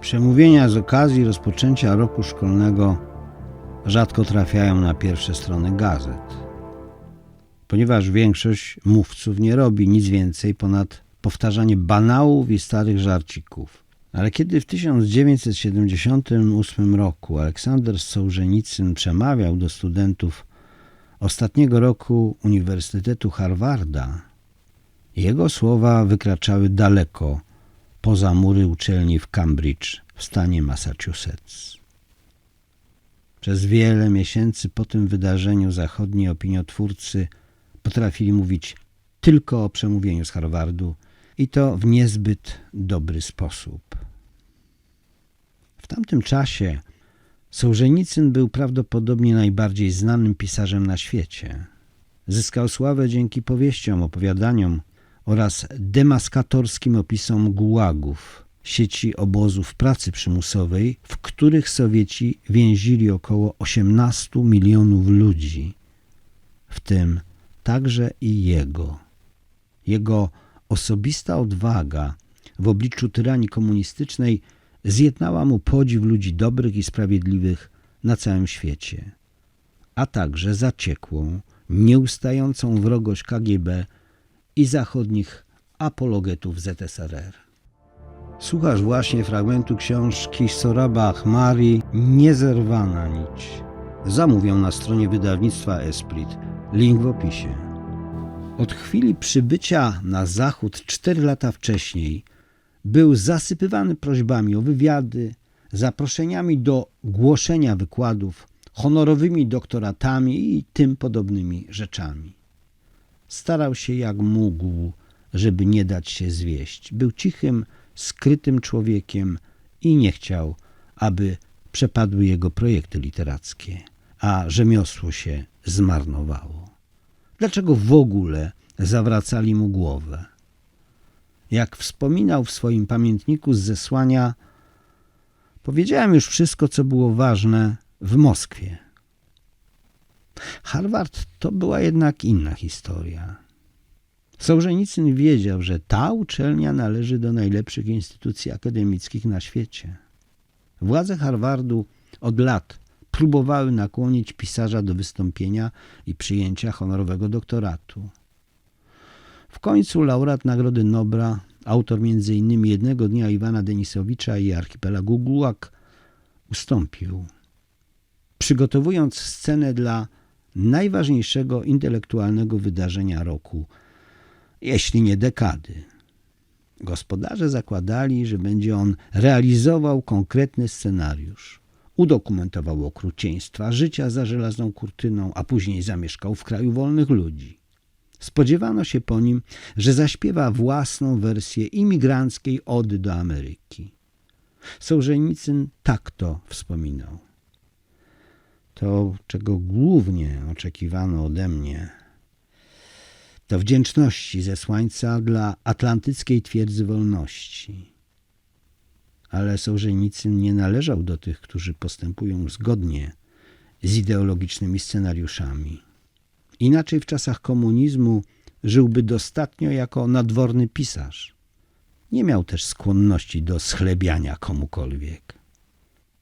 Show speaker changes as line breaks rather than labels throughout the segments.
Przemówienia z okazji rozpoczęcia roku szkolnego rzadko trafiają na pierwsze strony gazet, ponieważ większość mówców nie robi nic więcej ponad powtarzanie banałów i starych żarcików. Ale kiedy w 1978 roku Aleksander Sołżenicyn przemawiał do studentów ostatniego roku Uniwersytetu Harvarda, jego słowa wykraczały daleko poza mury uczelni w Cambridge w stanie Massachusetts. Przez wiele miesięcy po tym wydarzeniu zachodni opiniotwórcy potrafili mówić tylko o przemówieniu z Harvardu i to w niezbyt dobry sposób. W tamtym czasie Sołżenicyn był prawdopodobnie najbardziej znanym pisarzem na świecie. Zyskał sławę dzięki powieściom, opowiadaniom oraz demaskatorskim opisom gułagów, sieci obozów pracy przymusowej, w których Sowieci więzili około 18 milionów ludzi, w tym także i jego. Jego osobista odwaga w obliczu tyranii komunistycznej zjednała mu podziw ludzi dobrych i sprawiedliwych na całym świecie, a także zaciekłą, nieustającą wrogość KGB i zachodnich apologetów ZSRR. Słuchasz właśnie fragmentu książki Soraba Ahmari Niezerwana nić. Zamówią na stronie wydawnictwa Esprit. Link w opisie. Od chwili przybycia na zachód cztery lata wcześniej był zasypywany prośbami o wywiady, zaproszeniami do głoszenia wykładów, honorowymi doktoratami i tym podobnymi rzeczami. Starał się jak mógł, żeby nie dać się zwieść. Był cichym, skrytym człowiekiem i nie chciał, aby przepadły jego projekty literackie, a rzemiosło się zmarnowało. Dlaczego w ogóle zawracali mu głowę? Jak wspominał w swoim pamiętniku z zesłania, powiedziałem już wszystko, co było ważne w Moskwie. Harvard to była jednak inna historia. Sołżenicyn wiedział, że ta uczelnia należy do najlepszych instytucji akademickich na świecie. Władze Harvardu od lat próbowały nakłonić pisarza do wystąpienia i przyjęcia honorowego doktoratu. W końcu laureat Nagrody Nobla, autor m.in. Jednego dnia Iwana Denisowicza i Archipelagu Gułak, ustąpił, przygotowując scenę dla najważniejszego intelektualnego wydarzenia roku, jeśli nie dekady. Gospodarze zakładali, że będzie on realizował konkretny scenariusz. Udokumentował okrucieństwa życia za żelazną kurtyną, a później zamieszkał w kraju wolnych ludzi. Spodziewano się po nim, że zaśpiewa własną wersję imigranckiej ody do Ameryki. Sołżenicyn tak to wspominał. To, czego głównie oczekiwano ode mnie, to wdzięczności ze słońca dla atlantyckiej twierdzy wolności. Ale Sołżenicyn nie należał do tych, którzy postępują zgodnie z ideologicznymi scenariuszami. Inaczej w czasach komunizmu żyłby dostatnio jako nadworny pisarz. Nie miał też skłonności do schlebiania komukolwiek.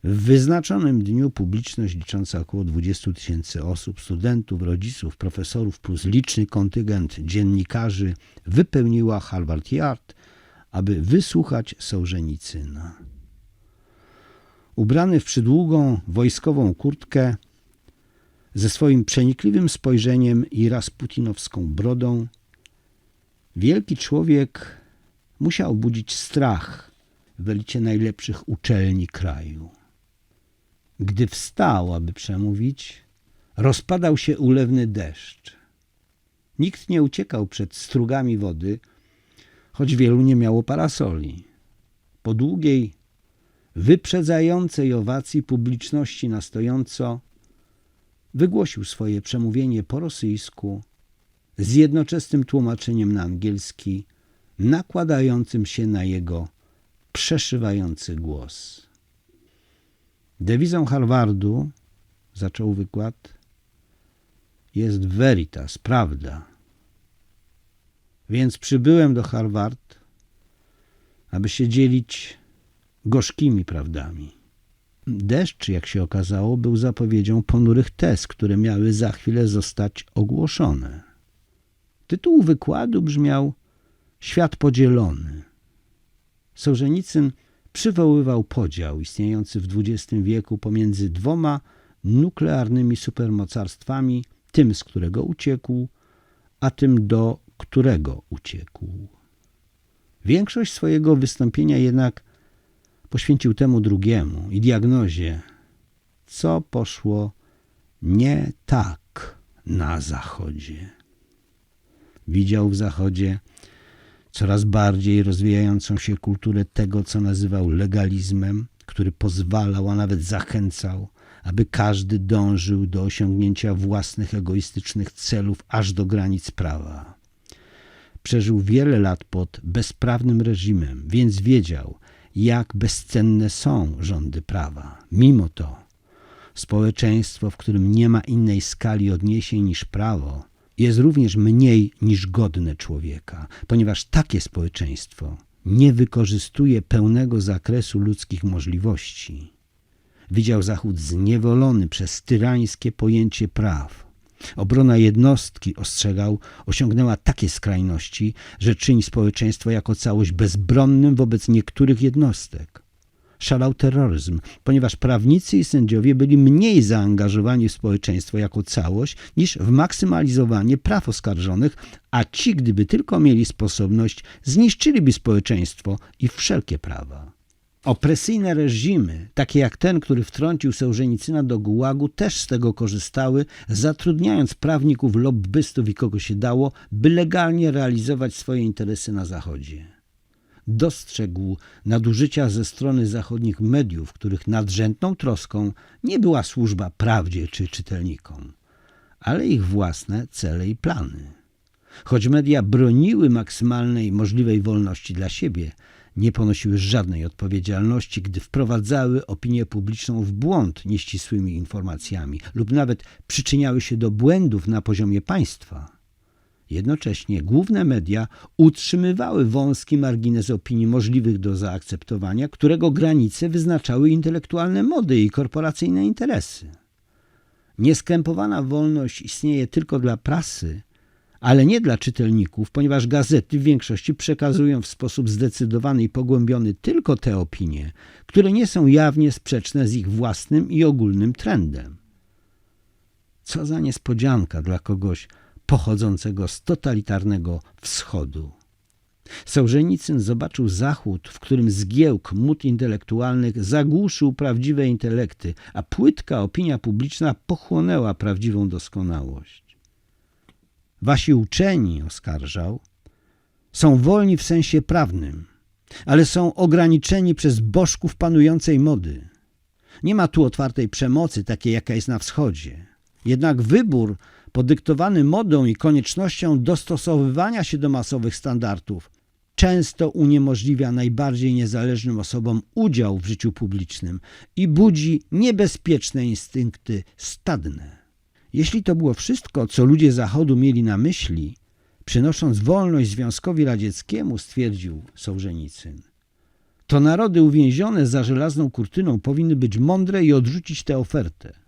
W wyznaczonym dniu publiczność licząca około 20 tysięcy osób, studentów, rodziców, profesorów plus liczny kontyngent dziennikarzy wypełniła Harvard Yard, aby wysłuchać Sołżenicyna. Ubrany w przydługą wojskową kurtkę, ze swoim przenikliwym spojrzeniem i rasputinowską brodą, wielki człowiek musiał budzić strach w elicie najlepszych uczelni kraju. Gdy wstał, aby przemówić, rozpadał się ulewny deszcz. Nikt nie uciekał przed strugami wody, choć wielu nie miało parasoli. Po długiej, wyprzedzającej owacji publiczności na stojąco wygłosił swoje przemówienie po rosyjsku z jednoczesnym tłumaczeniem na angielski, nakładającym się na jego przeszywający głos. Dewizą Harvardu, zaczął wykład, jest veritas, prawda. Więc przybyłem do Harvard, aby się dzielić gorzkimi prawdami. Deszcz, jak się okazało, był zapowiedzią ponurych tez, które miały za chwilę zostać ogłoszone. Tytuł wykładu brzmiał Świat podzielony. Sołżenicyn przywoływał podział istniejący w XX wieku pomiędzy dwoma nuklearnymi supermocarstwami, tym, z którego uciekł, a tym, do którego uciekł. Większość swojego wystąpienia jednak poświęcił temu drugiemu i diagnozie, co poszło nie tak na Zachodzie. Widział w Zachodzie coraz bardziej rozwijającą się kulturę tego, co nazywał legalizmem, który pozwalał, a nawet zachęcał, aby każdy dążył do osiągnięcia własnych egoistycznych celów aż do granic prawa. Przeżył wiele lat pod bezprawnym reżimem, więc wiedział, jak bezcenne są rządy prawa. Mimo to społeczeństwo, w którym nie ma innej skali odniesień niż prawo, jest również mniej niż godne człowieka, ponieważ takie społeczeństwo nie wykorzystuje pełnego zakresu ludzkich możliwości. Widział Zachód zniewolony przez tyrańskie pojęcie praw. Obrona jednostki, ostrzegał, osiągnęła takie skrajności, że czyni społeczeństwo jako całość bezbronnym wobec niektórych jednostek. Szalał terroryzm, ponieważ prawnicy i sędziowie byli mniej zaangażowani w społeczeństwo jako całość niż w maksymalizowanie praw oskarżonych, a ci, gdyby tylko mieli sposobność, zniszczyliby społeczeństwo i wszelkie prawa. Opresyjne reżimy, takie jak ten, który wtrącił Sołżenicyna do gułagu, też z tego korzystały, zatrudniając prawników, lobbystów i kogo się dało, by legalnie realizować swoje interesy na Zachodzie. Dostrzegł nadużycia ze strony zachodnich mediów, których nadrzędną troską nie była służba prawdzie czy czytelnikom, ale ich własne cele i plany. Choć media broniły maksymalnej możliwej wolności dla siebie, nie ponosiły żadnej odpowiedzialności, gdy wprowadzały opinię publiczną w błąd nieścisłymi informacjami lub nawet przyczyniały się do błędów na poziomie państwa. Jednocześnie główne media utrzymywały wąski margines opinii możliwych do zaakceptowania, którego granice wyznaczały intelektualne mody i korporacyjne interesy. Nieskrępowana wolność istnieje tylko dla prasy, ale nie dla czytelników, ponieważ gazety w większości przekazują w sposób zdecydowany i pogłębiony tylko te opinie, które nie są jawnie sprzeczne z ich własnym i ogólnym trendem. Co za niespodzianka dla kogoś pochodzącego z totalitarnego wschodu. Sołżenicyn zobaczył Zachód, w którym zgiełk mód intelektualnych zagłuszył prawdziwe intelekty, a płytka opinia publiczna pochłonęła prawdziwą doskonałość. Wasi uczeni, oskarżał, są wolni w sensie prawnym, ale są ograniczeni przez bożków panującej mody. Nie ma tu otwartej przemocy, takiej jaka jest na wschodzie. Jednak wybór podyktowany modą i koniecznością dostosowywania się do masowych standardów często uniemożliwia najbardziej niezależnym osobom udział w życiu publicznym i budzi niebezpieczne instynkty stadne. Jeśli to było wszystko, co ludzie Zachodu mieli na myśli, przynosząc wolność Związkowi Radzieckiemu, stwierdził Sołżenicyn, to narody uwięzione za żelazną kurtyną powinny być mądre i odrzucić tę ofertę.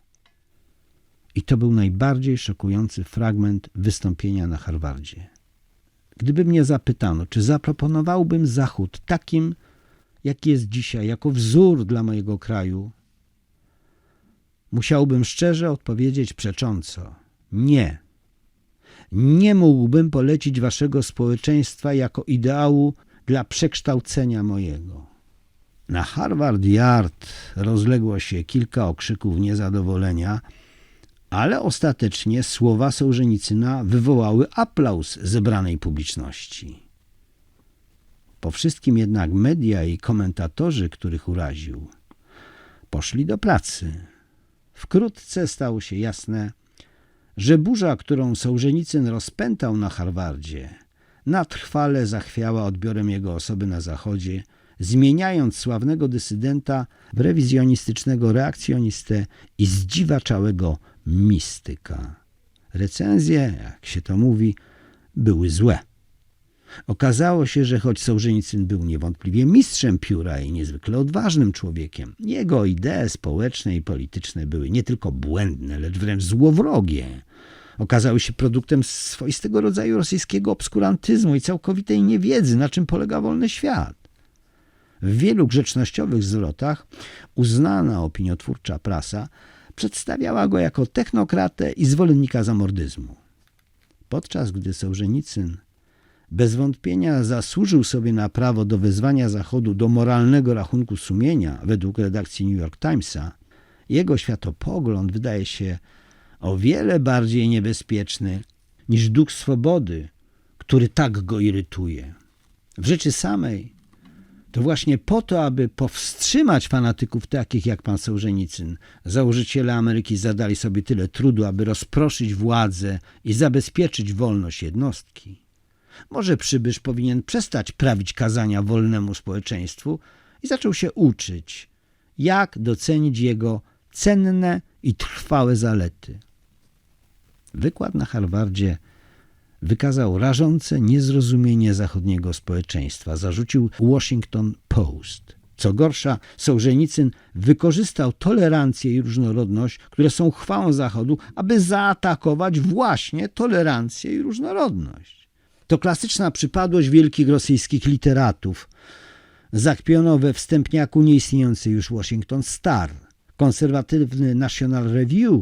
I to był najbardziej szokujący fragment wystąpienia na Harvardzie. Gdyby mnie zapytano, czy zaproponowałbym Zachód takim, jaki jest dzisiaj, jako wzór dla mojego kraju, musiałbym szczerze odpowiedzieć przecząco: nie. Nie mógłbym polecić waszego społeczeństwa jako ideału dla przekształcenia mojego. Na Harvard Yard rozległo się kilka okrzyków niezadowolenia, ale ostatecznie słowa Sołżenicyna wywołały aplauz zebranej publiczności. Po wszystkim jednak media i komentatorzy, których uraził, poszli do pracy. Wkrótce stało się jasne, że burza, którą Sołżenicyn rozpętał na Harvardzie, natrwale zachwiała odbiorem jego osoby na Zachodzie, zmieniając sławnego dysydenta w rewizjonistycznego reakcjonistę i zdziwaczałego mistyka. Recenzje, jak się to mówi, były złe. Okazało się, że choć Sołżenicyn był niewątpliwie mistrzem pióra i niezwykle odważnym człowiekiem, jego idee społeczne i polityczne były nie tylko błędne, lecz wręcz złowrogie. Okazały się produktem swoistego rodzaju rosyjskiego obskurantyzmu i całkowitej niewiedzy, na czym polega wolny świat. W wielu grzecznościowych zwrotach uznana opiniotwórcza prasa przedstawiała go jako technokratę i zwolennika zamordyzmu. Podczas gdy Sołżenicyn bez wątpienia zasłużył sobie na prawo do wezwania Zachodu do moralnego rachunku sumienia według redakcji New York Timesa, jego światopogląd wydaje się o wiele bardziej niebezpieczny niż duch swobody, który tak go irytuje. W rzeczy samej to właśnie po to, aby powstrzymać fanatyków takich jak pan Sołżenicyn, założyciele Ameryki zadali sobie tyle trudu, aby rozproszyć władzę i zabezpieczyć wolność jednostki. Może przybysz powinien przestać prawić kazania wolnemu społeczeństwu i zaczął się uczyć, jak docenić jego cenne i trwałe zalety. Wykład na Harvardzie wykazał rażące niezrozumienie zachodniego społeczeństwa. Zarzucił Washington Post. Co gorsza, Sołżenicyn wykorzystał tolerancję i różnorodność, które są chwałą Zachodu, aby zaatakować właśnie tolerancję i różnorodność. To klasyczna przypadłość wielkich rosyjskich literatów. Zakpiono we wstępniaku nieistniejący już Washington Star. Konserwatywny National Review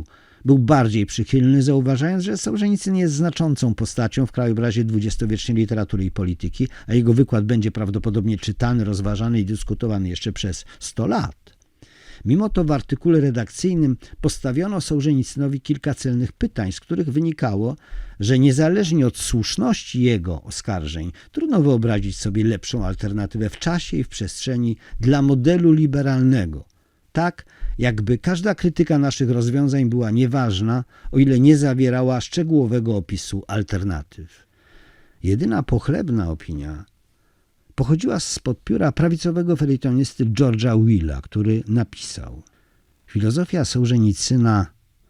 był bardziej przychylny, zauważając, że Sołżenicyn jest znaczącą postacią w krajobrazie dwudziestowiecznej literatury i polityki, a jego wykład będzie prawdopodobnie czytany, rozważany i dyskutowany jeszcze przez 100 lat. Mimo to w artykule redakcyjnym postawiono Sołżenicynowi kilka celnych pytań, z których wynikało, że niezależnie od słuszności jego oskarżeń, trudno wyobrazić sobie lepszą alternatywę w czasie i w przestrzeni dla modelu liberalnego. Tak, jakby każda krytyka naszych rozwiązań była nieważna, o ile nie zawierała szczegółowego opisu alternatyw. Jedyna pochlebna opinia pochodziła spod pióra prawicowego felitonisty George'a Willa, który napisał Filozofia Sołżenicyna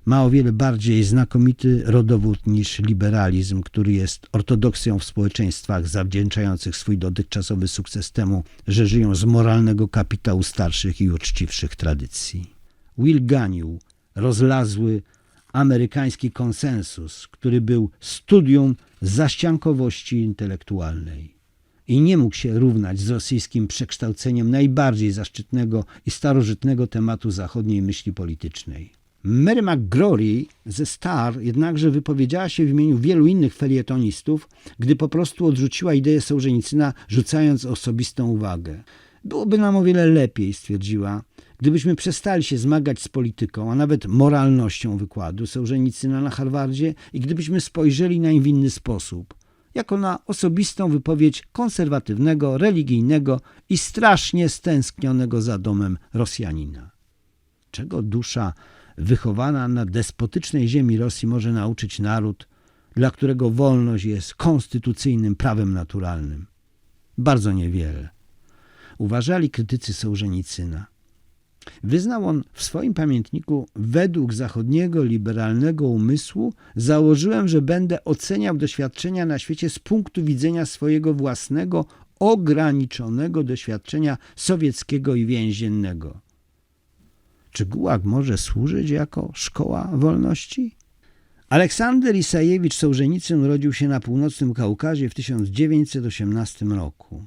ma o wiele bardziej znakomity rodowód niż liberalizm, który jest ortodoksją w społeczeństwach zawdzięczających swój dotychczasowy sukces temu, że żyją z moralnego kapitału starszych i uczciwszych tradycji. Will ganił rozlazły amerykański konsensus, który był studium zaściankowości intelektualnej i nie mógł się równać z rosyjskim przekształceniem najbardziej zaszczytnego i starożytnego tematu zachodniej myśli politycznej. Mary McGrory ze Star jednakże wypowiedziała się w imieniu wielu innych felietonistów, gdy po prostu odrzuciła ideę Sołżenicyna, rzucając osobistą uwagę. Byłoby nam o wiele lepiej, stwierdziła, gdybyśmy przestali się zmagać z polityką, a nawet moralnością wykładu Sołżenicyna na Harvardzie i gdybyśmy spojrzeli na w inny sposób, jako na osobistą wypowiedź konserwatywnego, religijnego i strasznie stęsknionego za domem Rosjanina. Czego dusza wychowana na despotycznej ziemi Rosji może nauczyć naród, dla którego wolność jest konstytucyjnym prawem naturalnym? Bardzo niewiele. Uważali krytycy Sołżenicyna. Wyznał on w swoim pamiętniku, według zachodniego liberalnego umysłu, założyłem, że będę oceniał doświadczenia na świecie z punktu widzenia swojego własnego, ograniczonego doświadczenia sowieckiego i więziennego. Czy Gułag może służyć jako szkoła wolności? Aleksander Isajewicz Sołżenicyn urodził się na północnym Kaukazie w 1918 roku.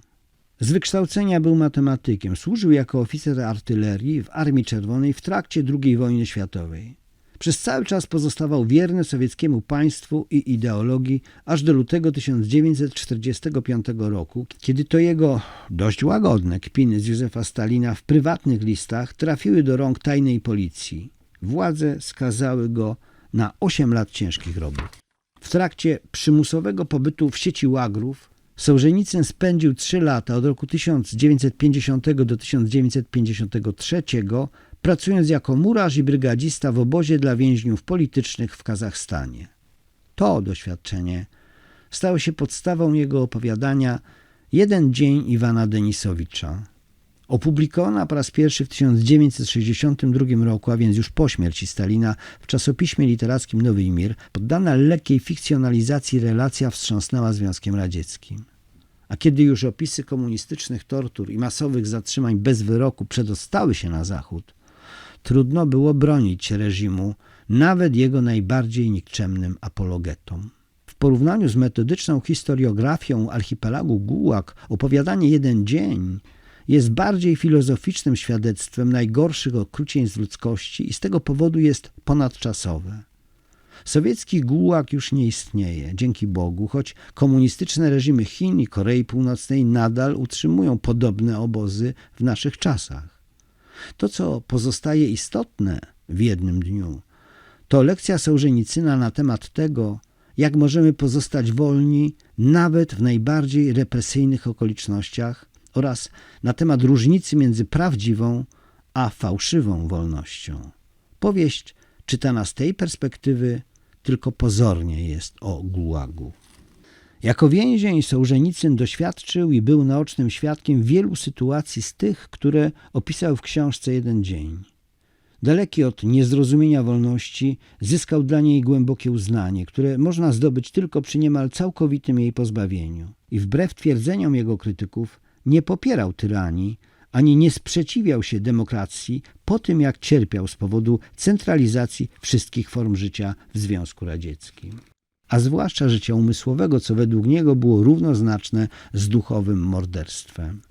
Z wykształcenia był matematykiem. Służył jako oficer artylerii w Armii Czerwonej w trakcie II wojny światowej. Przez cały czas pozostawał wierny sowieckiemu państwu i ideologii aż do lutego 1945 roku, kiedy to jego dość łagodne kpiny z Józefa Stalina w prywatnych listach trafiły do rąk tajnej policji. Władze skazały go na 8 lat ciężkich robót. W trakcie przymusowego pobytu w sieci łagrów Sołżenicyn spędził trzy lata od roku 1950 do 1953 pracując jako murarz i brygadzista w obozie dla więźniów politycznych w Kazachstanie. To doświadczenie stało się podstawą jego opowiadania Jeden dzień Iwana Denisowicza. Opublikowana po raz pierwszy w 1962 roku, a więc już po śmierci Stalina, w czasopiśmie literackim Nowy Mir, poddana lekkiej fikcjonalizacji relacja wstrząsnęła Związkiem Radzieckim. A kiedy już opisy komunistycznych tortur i masowych zatrzymań bez wyroku przedostały się na Zachód, trudno było bronić reżimu nawet jego najbardziej nikczemnym apologetom. W porównaniu z metodyczną historiografią archipelagu Gułak opowiadanie Jeden Dzień jest bardziej filozoficznym świadectwem najgorszych okrucieństw ludzkości i z tego powodu jest ponadczasowe. Sowiecki gułag już nie istnieje, dzięki Bogu, choć komunistyczne reżimy Chin i Korei Północnej nadal utrzymują podobne obozy w naszych czasach. To, co pozostaje istotne w jednym dniu, to lekcja Sołżenicyna na temat tego, jak możemy pozostać wolni nawet w najbardziej represyjnych okolicznościach oraz na temat różnicy między prawdziwą a fałszywą wolnością. Powieść czytana z tej perspektywy tylko pozornie jest o gułagu. Jako więzień Sołżenicyn doświadczył i był naocznym świadkiem wielu sytuacji z tych, które opisał w książce Jeden Dzień. Daleki od niezrozumienia wolności, zyskał dla niej głębokie uznanie, które można zdobyć tylko przy niemal całkowitym jej pozbawieniu. I wbrew twierdzeniom jego krytyków, nie popierał tyranii, ani nie sprzeciwiał się demokracji po tym, jak cierpiał z powodu centralizacji wszystkich form życia w Związku Radzieckim. A zwłaszcza życia umysłowego, co według niego było równoznaczne z duchowym morderstwem.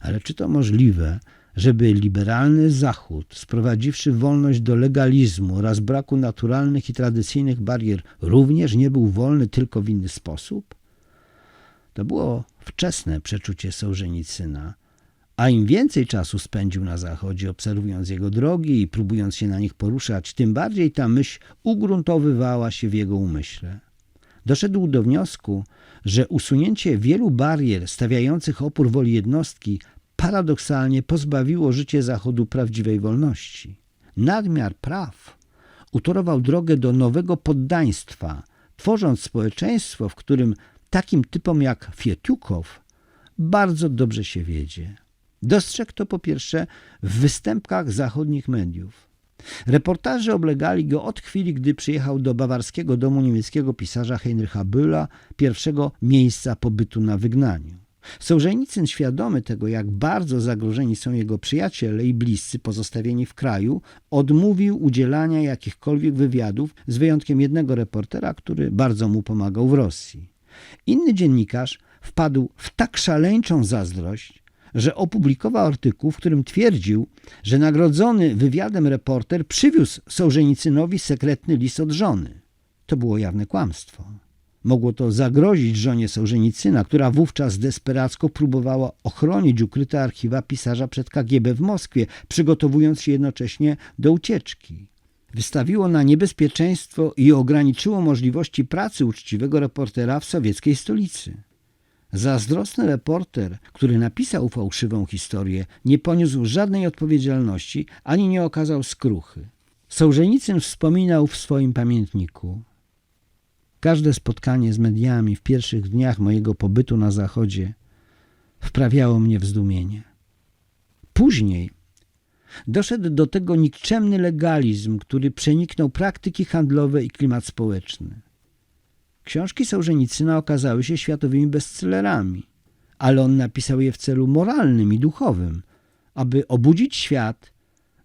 Ale czy to możliwe, żeby liberalny Zachód, sprowadziwszy wolność do legalizmu oraz braku naturalnych i tradycyjnych barier, również nie był wolny tylko w inny sposób? To było wczesne przeczucie Sołżenicyna, a im więcej czasu spędził na Zachodzie, obserwując jego drogi i próbując się na nich poruszać, tym bardziej ta myśl ugruntowywała się w jego umyśle. Doszedł do wniosku, że usunięcie wielu barier stawiających opór woli jednostki paradoksalnie pozbawiło życie Zachodu prawdziwej wolności. Nadmiar praw utorował drogę do nowego poddaństwa, tworząc społeczeństwo, w którym takim typom jak Fietiukow bardzo dobrze się wiedzie. Dostrzegł to po pierwsze w występkach zachodnich mediów. Reportaże oblegali go od chwili, gdy przyjechał do bawarskiego domu niemieckiego pisarza Heinricha Böhla, pierwszego miejsca pobytu na wygnaniu. Sołżenicyn, świadomy tego, jak bardzo zagrożeni są jego przyjaciele i bliscy pozostawieni w kraju, odmówił udzielania jakichkolwiek wywiadów, z wyjątkiem jednego reportera, który bardzo mu pomagał w Rosji. Inny dziennikarz wpadł w tak szaleńczą zazdrość, że opublikował artykuł, w którym twierdził, że nagrodzony wywiadem reporter przywiózł Sołżenicynowi sekretny list od żony. To było jawne kłamstwo. Mogło to zagrozić żonie Sołżenicyna, która wówczas desperacko próbowała ochronić ukryte archiwa pisarza przed KGB w Moskwie, przygotowując się jednocześnie do ucieczki. Wystawiło na niebezpieczeństwo i ograniczyło możliwości pracy uczciwego reportera w sowieckiej stolicy. Zazdrosny reporter, który napisał fałszywą historię, nie poniósł żadnej odpowiedzialności ani nie okazał skruchy. Sołżenicyn wspominał w swoim pamiętniku. Każde spotkanie z mediami w pierwszych dniach mojego pobytu na Zachodzie wprawiało mnie w zdumienie. Później doszedł do tego nikczemny legalizm, który przeniknął praktyki handlowe i klimat społeczny. Książki Sołżenicyna okazały się światowymi bestsellerami, ale on napisał je w celu moralnym i duchowym, aby obudzić świat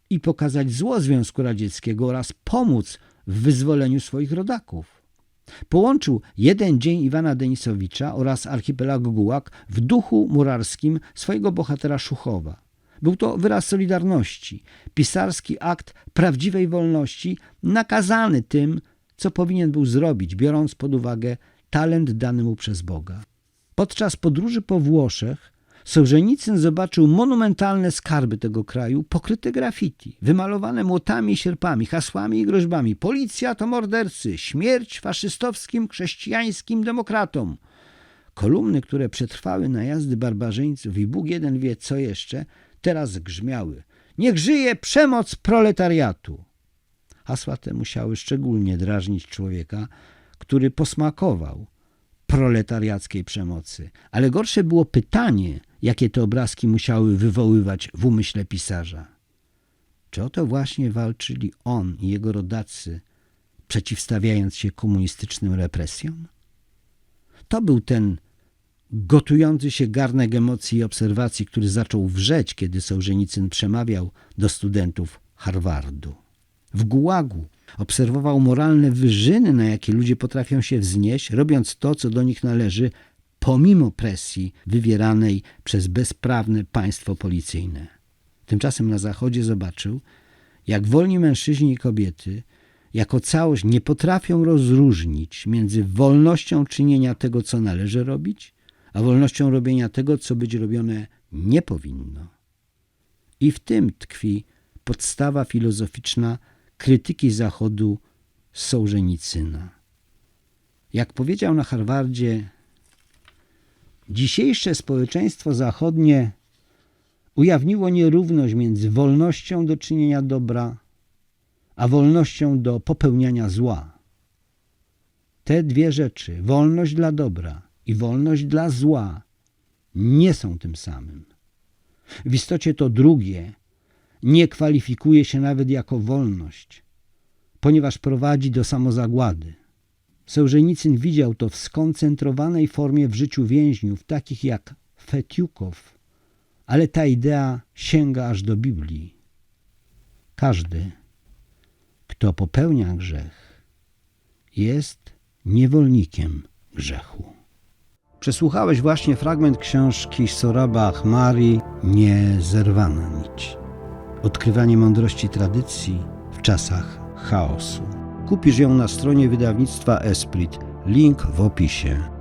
i pokazać zło Związku Radzieckiego oraz pomóc w wyzwoleniu swoich rodaków. Połączył jeden dzień Iwana Denisowicza oraz archipelag Gułak w duchu murarskim swojego bohatera Szuchowa. Był to wyraz solidarności, pisarski akt prawdziwej wolności, nakazany tym, co powinien był zrobić, biorąc pod uwagę talent dany mu przez Boga. Podczas podróży po Włoszech Sołżenicyn zobaczył monumentalne skarby tego kraju, pokryte graffiti, wymalowane młotami i sierpami, hasłami i groźbami. Policja to mordercy, śmierć faszystowskim, chrześcijańskim demokratom. Kolumny, które przetrwały najazdy barbarzyńców i Bóg jeden wie co jeszcze, teraz grzmiały. Niech żyje przemoc proletariatu. Hasła te musiały szczególnie drażnić człowieka, który posmakował proletariackiej przemocy. Ale gorsze było pytanie, jakie te obrazki musiały wywoływać w umyśle pisarza. Czy o to właśnie walczyli on i jego rodacy, przeciwstawiając się komunistycznym represjom? To był ten gotujący się garnek emocji i obserwacji, który zaczął wrzeć, kiedy Sołżenicyn przemawiał do studentów Harvardu. W gułagu obserwował moralne wyżyny, na jakie ludzie potrafią się wznieść, robiąc to, co do nich należy, pomimo presji wywieranej przez bezprawne państwo policyjne. Tymczasem na zachodzie zobaczył, jak wolni mężczyźni i kobiety jako całość nie potrafią rozróżnić między wolnością czynienia tego, co należy robić, a wolnością robienia tego, co być robione nie powinno. I w tym tkwi podstawa filozoficzna krytyki Zachodu Sołżenicyna. Jak powiedział na Harvardzie, dzisiejsze społeczeństwo zachodnie ujawniło nierówność między wolnością do czynienia dobra, a wolnością do popełniania zła. Te dwie rzeczy, wolność dla dobra i wolność dla zła, nie są tym samym. W istocie to drugie nie kwalifikuje się nawet jako wolność, ponieważ prowadzi do samozagłady. Sołżenicyn widział to w skoncentrowanej formie w życiu więźniów, takich jak Fetiukow, ale ta idea sięga aż do Biblii. Każdy, kto popełnia grzech, jest niewolnikiem grzechu. Przesłuchałeś właśnie fragment książki Soraba Achmari Niezerwana nić. Odkrywanie mądrości tradycji w czasach chaosu. Kupisz ją na stronie wydawnictwa Esprit. Link w opisie.